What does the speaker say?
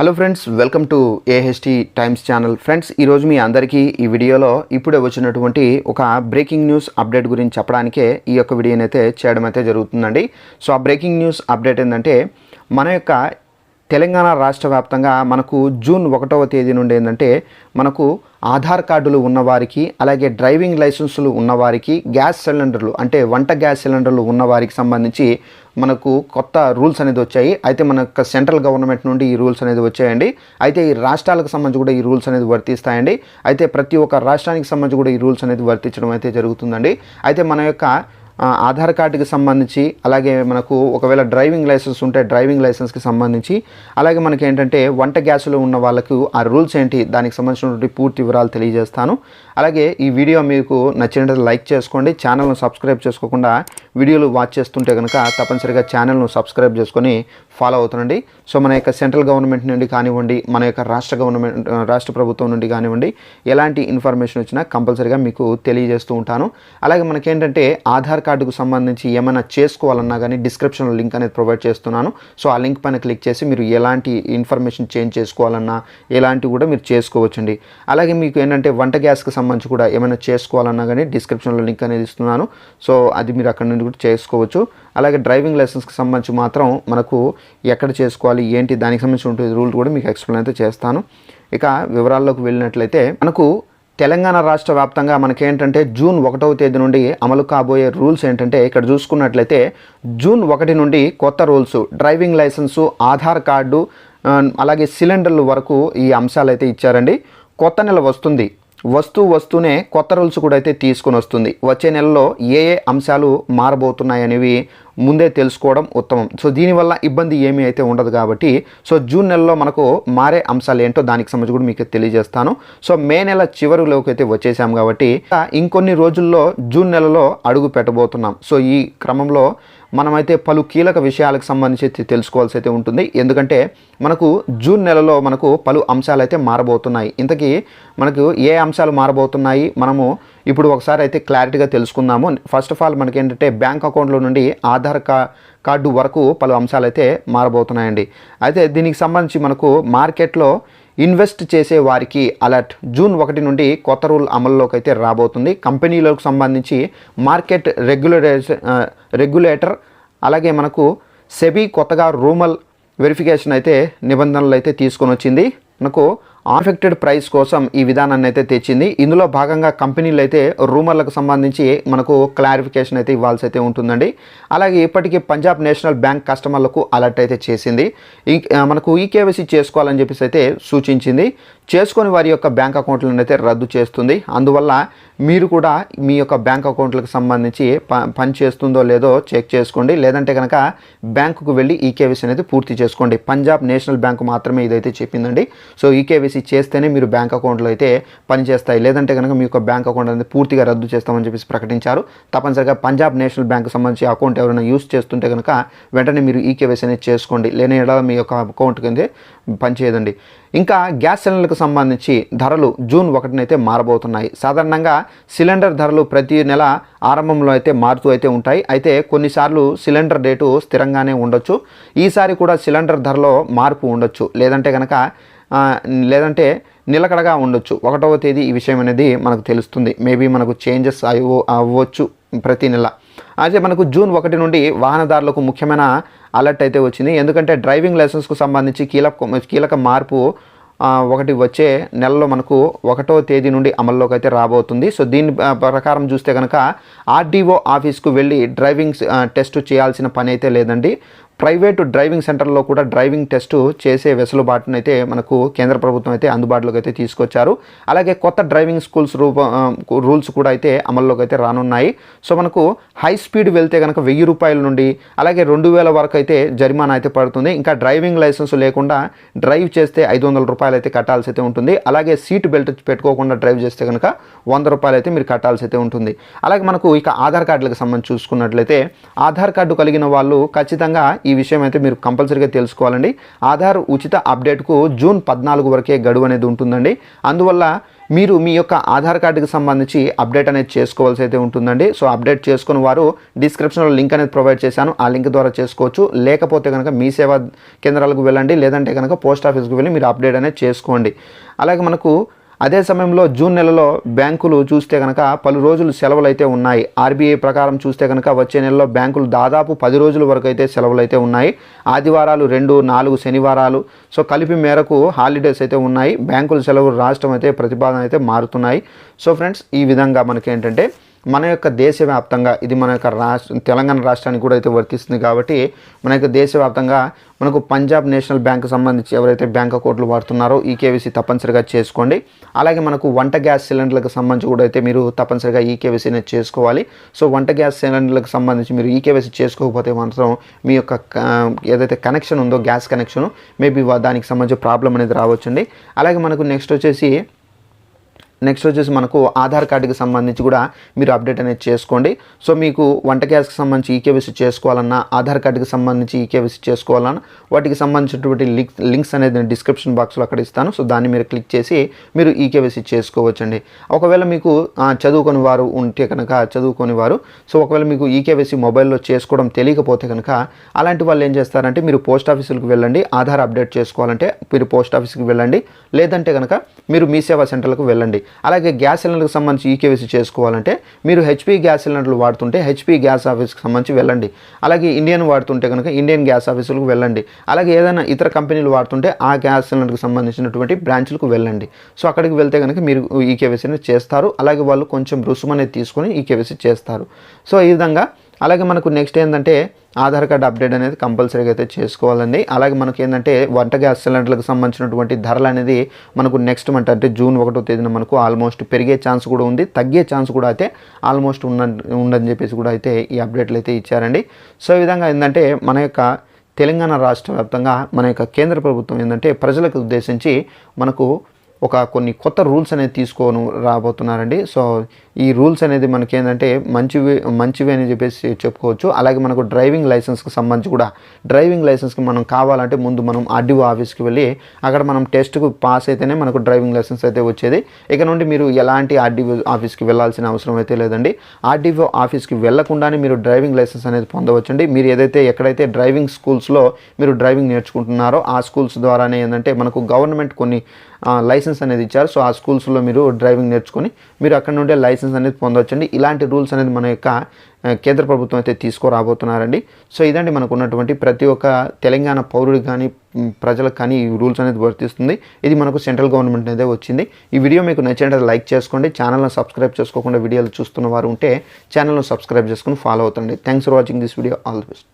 Hello friends welcome to AHT times channel friends ఈరోజు మీ అందరికీ ఈ వీడియోలో ఇప్పుడే వచ్చినటువంటి ఒక బ్రేకింగ్ న్యూస్ అప్డేట్ గురించి చెప్పడానికే ఈ యొక్క వీడియోని అయితే చేయడం అయితే జరుగుతుందండి. సో ఆ బ్రేకింగ్ న్యూస్ అప్డేట్ ఏంటంటే మన యొక్క తెలంగాణ రాష్ట్ర వ్యాప్తంగా మనకు జూన్ ఒకటవ తేదీ నుండి ఏంటంటే మనకు ఆధార్ కార్డులు ఉన్నవారికి అలాగే డ్రైవింగ్ లైసెన్సులు ఉన్నవారికి గ్యాస్ సిలిండర్లు అంటే వంట గ్యాస్ సిలిండర్లు ఉన్నవారికి సంబంధించి మనకు కొత్త రూల్స్ అనేది వచ్చాయి. అయితే మన యొక్క సెంట్రల్ గవర్నమెంట్ నుండి ఈ రూల్స్ అనేది వచ్చాయండి. అయితే ఈ రాష్ట్రాలకు సంబంధించి కూడా ఈ రూల్స్ అనేది వర్తిస్తాయండి. అయితే ప్రతి ఒక్క రాష్ట్రానికి సంబంధించి కూడా ఈ రూల్స్ అనేది వర్తించడం అయితే జరుగుతుందండి. అయితే మన యొక్క ఆధార్ కార్డుకి సంబంధించి అలాగే మనకు ఒకవేళ డ్రైవింగ్ లైసెన్స్ ఉంటే డ్రైవింగ్ లైసెన్స్కి సంబంధించి అలాగే మనకి ఏంటంటే వంట గ్యాసులు ఉన్న వాళ్ళకు ఆ రూల్స్ ఏంటి దానికి సంబంధించినటువంటి పూర్తి వివరాలు తెలియజేస్తాను. అలాగే ఈ వీడియో మీకు నచ్చినట్లయితే లైక్ చేసుకోండి ఛానల్ను సబ్స్క్రైబ్ చేసుకోకుండా వీడియోలు వాచ్ చేస్తుంటే కనుక తప్పనిసరిగా ఛానల్ను సబ్స్క్రైబ్ చేసుకొని ఫాలో అవుతుండండి. సో మన యొక్క సెంట్రల్ గవర్నమెంట్ నుండి కానివ్వండి మన యొక్క రాష్ట్ర గవర్నమెంట్ రాష్ట్ర ప్రభుత్వం నుండి కానివ్వండి ఎలాంటి ఇన్ఫర్మేషన్ వచ్చినా కంపల్సరీగా మీకు తెలియజేస్తూ ఉంటాను. అలాగే మనకేంటంటే ఆధార్ కార్డుకు సంబంధించి ఏమైనా చేసుకోవాలన్నా కానీ డిస్క్రిప్షన్లో లింక్ అనేది ప్రొవైడ్ చేస్తున్నాను. సో ఆ లింక్ పైన క్లిక్ చేసి మీరు ఎలాంటి ఇన్ఫర్మేషన్ చేంజ్ చేసుకోవాలన్నా ఎలాంటివి కూడా మీరు చేసుకోవచ్చండి. అలాగే మీకు ఏంటంటే వంట గ్యాస్కి సంబంధించి కూడా ఏమైనా చేసుకోవాలన్నా కానీ డిస్క్రిప్షన్లో లింక్ అనేది ఇస్తున్నాను. సో అది మీరు అక్కడ నుండి కూడా చేసుకోవచ్చు. అలాగే డ్రైవింగ్ లైసెన్స్కి సంబంధించి మాత్రం మనకు ఎక్కడ చేసుకోవాలి ఏంటి దానికి సంబంధించిన రూల్ కూడా మీకు ఎక్స్ప్లెయిన్ అయితే చేస్తాను. ఇక వివరాల్లోకి వెళ్ళినట్లయితే మనకు తెలంగాణ రాష్ట్ర వ్యాప్తంగా మనకేంటంటే జూన్ ఒకటవ తేదీ నుండి అమలు కాబోయే రూల్స్ ఏంటంటే ఇక్కడ చూసుకున్నట్లయితే జూన్ ఒకటి నుండి కొత్త rules driving licence Aadhaar card అలాగే సిలిండర్ల వరకు ఈ అంశాలు అయితే ఇచ్చారండి. కొత్త నెల వస్తుంది. వస్తూ వస్తూనే కొత్త రూల్స్ కూడా అయితే తీసుకొని వస్తుంది. వచ్చే నెలలో ఏ ఏ అంశాలు మారబోతున్నాయనేవి ముందే తెలుసుకోవడం ఉత్తమం. సో దీనివల్ల ఇబ్బంది ఏమీ అయితే ఉండదు కాబట్టి సో జూన్ నెలలో మనకు మారే అంశాలు ఏంటో దానికి సంబంధించి కూడా మీకు తెలియజేస్తాను. సో మే నెల చివరిలోకి అయితే వచ్చేసాం కాబట్టి ఇంకొన్ని రోజుల్లో జూన్ నెలలో అడుగు పెట్టబోతున్నాం. సో ఈ క్రమంలో మనమైతే పలు కీలక విషయాలకు సంబంధించి అయితే తెలుసుకోవాల్సి అయితే ఉంటుంది. ఎందుకంటే మనకు జూన్ నెలలో మనకు పలు అంశాలు అయితే మారబోతున్నాయి. ఇంతకీ మనకు ఏ అంశాలు మారబోతున్నాయి? మనము ఇప్పుడు ఒకసారి అయితే క్లారిటీగా తెలుసుకుందాము. ఫస్ట్ ఆఫ్ ఆల్ మనకి ఏంటంటే బ్యాంక్ అకౌంట్లో నుండి ఆధార్ కా కార్డు వరకు పలు అంశాలు అయితే మారబోతున్నాయండి. అయితే దీనికి సంబంధించి మనకు మార్కెట్లో ఇన్వెస్ట్ చేసే వారికి అలర్ట్. జూన్ ఒకటి నుండి కొత్త రూల్ అమల్లోకి అయితే రాబోతుంది. కంపెనీలకు సంబంధించి మార్కెట్ రెగ్యులేటర్ రెగ్యులేటర్ అలాగే మనకు సెబీ కొత్తగా రూమల్ వెరిఫికేషన్ అయితే నిబంధనలు అయితే తీసుకొని వచ్చింది మనకు ఆఫెక్టెడ్ ప్రైస్ కోసం ఈ విధానాన్ని అయితే తెచ్చింది. ఇందులో భాగంగా కంపెనీలు అయితే రూమర్లకు సంబంధించి మనకు క్లారిఫికేషన్ అయితే ఇవ్వాల్సి అయితే ఉంటుందండి. అలాగే ఇప్పటికీ పంజాబ్ నేషనల్ బ్యాంక్ కస్టమర్లకు అలర్ట్ అయితే చేసింది. ఈ కేవైసీ మనకు ఈకేవైసీ చేసుకోవాలని చెప్పేసి అయితే సూచించింది. చేసుకొని వారి యొక్క బ్యాంక్ అకౌంట్లను అయితే రద్దు చేస్తుంది. అందువల్ల మీరు కూడా మీ యొక్క బ్యాంక్ అకౌంట్లకు సంబంధించి ప పని చేస్తుందో లేదో చెక్ చేసుకోండి. లేదంటే కనుక బ్యాంకుకు వెళ్ళి ఈకేవైసీ అనేది పూర్తి చేసుకోండి. పంజాబ్ నేషనల్ బ్యాంక్ మాత్రమే ఇదైతే చెప్పిందండి. సో ఈకేవైసీ చేస్తేనే మీరు బ్యాంక్ అకౌంట్లో అయితే పనిచేస్తాయి లేదంటే కనుక మీ యొక్క బ్యాంక్ అకౌంట్ అనేది పూర్తిగా రద్దు చేస్తామని చెప్పేసి ప్రకటించారు. తప్పనిసరిగా పంజాబ్ నేషనల్ బ్యాంక్ సంబంధించి అకౌంట్ ఎవరైనా యూస్ చేస్తుంటే కనుక వెంటనే మీరు ఈ కేవైసీ అనేది చేసుకోండి. లేని ఎలా మీ యొక్క అకౌంట్ కింద పనిచేయదండి ఇంకా గ్యాస్ సిలిండర్లకు సంబంధించి ధరలు జూన్ ఒకటినైతే మారబోతున్నాయి. సాధారణంగా సిలిండర్ ధరలు ప్రతి నెల ఆరంభంలో అయితే మారుతూ అయితే ఉంటాయి. అయితే కొన్నిసార్లు సిలిండర్ రేటు స్థిరంగానే ఉండొచ్చు. ఈసారి కూడా సిలిండర్ ధరలో మార్పు ఉండొచ్చు. లేదంటే కనుక లేదంటే నిలకడగా ఉండొచ్చు. ఒకటవ తేదీ ఈ విషయం అనేది మనకు తెలుస్తుంది. మేబీ మనకు చేంజెస్ అవ్వ అవ్వచ్చు ప్రతి నెల. అయితే మనకు జూన్ ఒకటి నుండి వాహనదారులకు ముఖ్యమైన అలర్ట్ అయితే వచ్చింది. ఎందుకంటే డ్రైవింగ్ లైసెన్స్కు సంబంధించి కీలక కీలక మార్పు ఒకటి వచ్చే నెలలో మనకు ఒకటో తేదీ నుండి అమల్లోకి అయితే రాబోతుంది. సో దీని ప్రకారం చూస్తే కనుక ఆర్డీఓ ఆఫీస్కు వెళ్ళి డ్రైవింగ్ టెస్ట్ చేయాల్సిన పని అయితే లేదండి. ప్రైవేటు డ్రైవింగ్ సెంటర్లో కూడా డ్రైవింగ్ టెస్ట్ చేసే వెసులుబాటును అయితే మనకు కేంద్ర ప్రభుత్వం అయితే అందుబాటులోకి అయితే తీసుకొచ్చారు. అలాగే కొత్త డ్రైవింగ్ స్కూల్స్ రూప రూల్స్ కూడా అయితే అమల్లోకి అయితే రానున్నాయి. సో మనకు హై స్పీడ్ వెళ్తే కనుక వెయ్యి రూపాయల నుండి అలాగే రెండు వేల వరకు అయితే జరిమానా అయితే పడుతుంది. ఇంకా డ్రైవింగ్ లైసెన్స్ లేకుండా డ్రైవ్ చేస్తే ఐదు వందల రూపాయలు అయితే కట్టాల్సి అయితే ఉంటుంది. అలాగే సీట్ బెల్ట్ పెట్టుకోకుండా డ్రైవ్ చేస్తే కనుక వంద రూపాయలు అయితే మీరు కట్టాల్సి అయితే ఉంటుంది. అలాగే మనకు ఇక ఆధార్ కార్డులకు సంబంధించి చూసుకున్నట్లయితే ఆధార్ కార్డు కలిగిన వాళ్ళు ఖచ్చితంగా ఈ ఈ విషయం అయితే మీరు కంపల్సరీగా తెలుసుకోవాలండి. ఆధార్ ఉచిత అప్డేట్కు జూన్ పద్నాలుగు వరకే గడువు అనేది ఉంటుందండి. అందువల్ల మీరు మీ యొక్క ఆధార్ కార్డుకి సంబంధించి అప్డేట్ అనేది చేసుకోవాల్సి అయితే ఉంటుందండి. సో అప్డేట్ చేసుకుని వారు డిస్క్రిప్షన్లో లింక్ అనేది ప్రొవైడ్ చేశాను. ఆ లింక్ ద్వారా చేసుకోవచ్చు. లేకపోతే కనుక మీ సేవా కేంద్రాలకు వెళ్ళండి. లేదంటే కనుక పోస్ట్ ఆఫీస్కి వెళ్ళి మీరు అప్డేట్ అనేది చేసుకోండి. అలాగే మనకు అదే సమయంలో జూన్ నెలలో బ్యాంకులు చూస్తే కనుక పలు రోజులు సెలవులు అయితే ఉన్నాయి. ఆర్బీఐ ప్రకారం చూస్తే కనుక వచ్చే నెలలో బ్యాంకులు దాదాపు పది రోజుల వరకు అయితే సెలవులు అయితే ఉన్నాయి. ఆదివారాలు రెండు నాలుగు శనివారాలు. సో కలిపి మేరకు హాలిడేస్ అయితే ఉన్నాయి. బ్యాంకుల సెలవులు రాష్ట్రం అయితే ప్రతిపాదన అయితే మారుతున్నాయి. సో ఫ్రెండ్స్ ఈ విధంగా మనకి ఏంటంటే మన యొక్క దేశవ్యాప్తంగా ఇది మన యొక్క రాష్ట్ర తెలంగాణ రాష్ట్రానికి కూడా అయితే వర్తిస్తుంది కాబట్టి మన యొక్క దేశవ్యాప్తంగా మనకు పంజాబ్ నేషనల్ బ్యాంక్ సంబంధించి ఎవరైతే బ్యాంక్ అకౌంట్లు వాడుతున్నారో ఈ కేవీసీ తప్పనిసరిగా చేసుకోండి. అలాగే మనకు వంట గ్యాస్ సిలిండర్లకు సంబంధించి కూడా అయితే మీరు తప్పనిసరిగా ఈ కేవీసీ అనేది చేసుకోవాలి. సో వంట గ్యాస్ సిలిండర్లకు సంబంధించి మీరు ఈ కేవీసీ చేసుకోకపోతే మాత్రం మీ యొక్క క- ఏదైతే కనెక్షన్ ఉందో గ్యాస్ కనెక్షన్ మేబీ దానికి సంబంధించి ప్రాబ్లం అనేది రావచ్చండి. అలాగే మనకు నెక్స్ట్ వచ్చేసి నెక్స్ట్ వచ్చేసి మనకు ఆధార్ కార్డుకి సంబంధించి కూడా మీరు అప్డేట్ అనేది చేసుకోండి. సో మీకు వంట గ్యాస్కి సంబంధించి ఈకేవీసీ చేసుకోవాలన్నా ఆధార్ కార్డుకి సంబంధించి ఈకేవీసీ చేసుకోవాలన్నా వాటికి సంబంధించినటువంటి లింక్ లింక్స్ అనేది నేను డిస్క్రిప్షన్ బాక్స్లో అక్కడ ఇస్తాను. సో దాన్ని మీరు క్లిక్ చేసి మీరు ఈకేవీసీ చేసుకోవచ్చండి. ఒకవేళ మీకు చదువుకొని వారు ఉంటే కనుక చదువుకొని వారు సో ఒకవేళ మీకు ఈకేవీసీ మొబైల్లో చేసుకోవడం తెలియకపోతే కనుక అలాంటి వాళ్ళు ఏం చేస్తారంటే మీరు పోస్ట్ ఆఫీసులకు వెళ్ళండి ఆధార్ అప్డేట్ చేసుకోవాలంటే మీరు పోస్ట్ ఆఫీస్కి వెళ్ళండి. లేదంటే కనుక మీరు మీ సేవా సెంటర్లకు వెళ్ళండి. అలాగే గ్యాస్ సిలిండర్కి సంబంధించి ఈకేవీసీ చేసుకోవాలంటే మీరు హెచ్పి గ్యాస్ సిలిండర్లు వాడుతుంటే హెచ్పి గ్యాస్ ఆఫీస్కి సంబంధించి వెళ్ళండి. అలాగే ఇండియన్ వాడుతుంటే కనుక ఇండియన్ గ్యాస్ ఆఫీసులకు వెళ్ళండి. అలాగే ఏదైనా ఇతర కంపెనీలు వాడుతుంటే ఆ గ్యాస్ సిలిండర్కి సంబంధించినటువంటి బ్రాంచ్లకు వెళ్ళండి. సో అక్కడికి వెళ్తే కనుక మీరు ఈ చేస్తారు. అలాగే వాళ్ళు కొంచెం రుసుము అనేది తీసుకొని ఈ చేస్తారు. సో ఈ విధంగా అలాగే మనకు నెక్స్ట్ ఏంటంటే ఆధార్ కార్డ్ అప్డేట్ అనేది కంపల్సరీగా అయితే చేసుకోవాలండి. అలాగే మనకి ఏంటంటే వంట గ్యాస్ సిలిండర్లకు సంబంధించినటువంటి ధరలు అనేది మనకు నెక్స్ట్ మంత్ అంటే జూన్ ఒకటో తేదీన మనకు ఆల్మోస్ట్ పెరిగే ఛాన్స్ కూడా ఉంది. తగ్గే ఛాన్స్ కూడా అయితే ఆల్మోస్ట్ ఉన్న ఉందని చెప్పేసి కూడా అయితే ఈ అప్డేట్లు అయితే ఇచ్చారండి. సో ఈ విధంగా ఏంటంటే మన యొక్క తెలంగాణ రాష్ట్ర వ్యాప్తంగా మన యొక్క కేంద్ర ప్రభుత్వం ఏంటంటే ప్రజలకు ఉద్దేశించి మనకు ఒక కొన్ని కొత్త రూల్స్ అనేది తీసుకొని రాబోతున్నారండి. సో ఈ రూల్స్ అనేది మనకి ఏంటంటే మంచివి మంచివి అని చెప్పేసి చెప్పుకోవచ్చు. అలాగే మనకు డ్రైవింగ్ లైసెన్స్కి సంబంధించి కూడా డ్రైవింగ్ లైసెన్స్కి మనం కావాలంటే ముందు మనం ఆర్డీఓ ఆఫీస్కి వెళ్ళి అక్కడ మనం టెస్ట్కు పాస్ అయితేనే మనకు డ్రైవింగ్ లైసెన్స్ అయితే వచ్చేది. ఇక నుండి మీరు ఎలాంటి ఆర్డీఓ ఆఫీస్కి వెళ్ళాల్సిన అవసరం అయితే లేదండి. ఆర్డీఓ ఆఫీస్కి వెళ్ళకుండానే మీరు డ్రైవింగ్ లైసెన్స్ అనేది పొందవచ్చండి. మీరు ఏదైతే ఎక్కడైతే డ్రైవింగ్ స్కూల్స్లో మీరు డ్రైవింగ్ నేర్చుకుంటున్నారో ఆ స్కూల్స్ ద్వారానే ఏంటంటే మనకు గవర్నమెంట్ కొన్ని లైసెన్స్ అనేది ఇచ్చారు. సో ఆ స్కూల్స్లో మీరు డ్రైవింగ్ నేర్చుకొని మీరు అక్కడ నుండే లైసెన్స్ అనేది పొందవచ్చండి ఇలాంటి రూల్స్ అనేది మన యొక్క కేంద్ర ప్రభుత్వం అయితే తీసుకురాబోతున్నారండి. సో ఇదండి మనకు ఉన్నటువంటి ప్రతి ఒక్క తెలంగాణ పౌరుడికి కానీ ప్రజలకు కానీ ఈ రూల్స్ అనేది వర్తిస్తుంది. ఇది మనకు సెంట్రల్ గవర్నమెంట్ అనేది వచ్చింది. ఈ వీడియో మీకు నచ్చినట్లయితే లైక్ చేసుకోండి. ఛానల్ని సబ్స్క్రైబ్ చేసుకోకుండా వీడియోలు చూస్తున్న వారు ఉంటే ఛానల్ను సబ్స్క్రైబ్ చేసుకుని follow అవుతండి. Thanks for watching this video. All the best.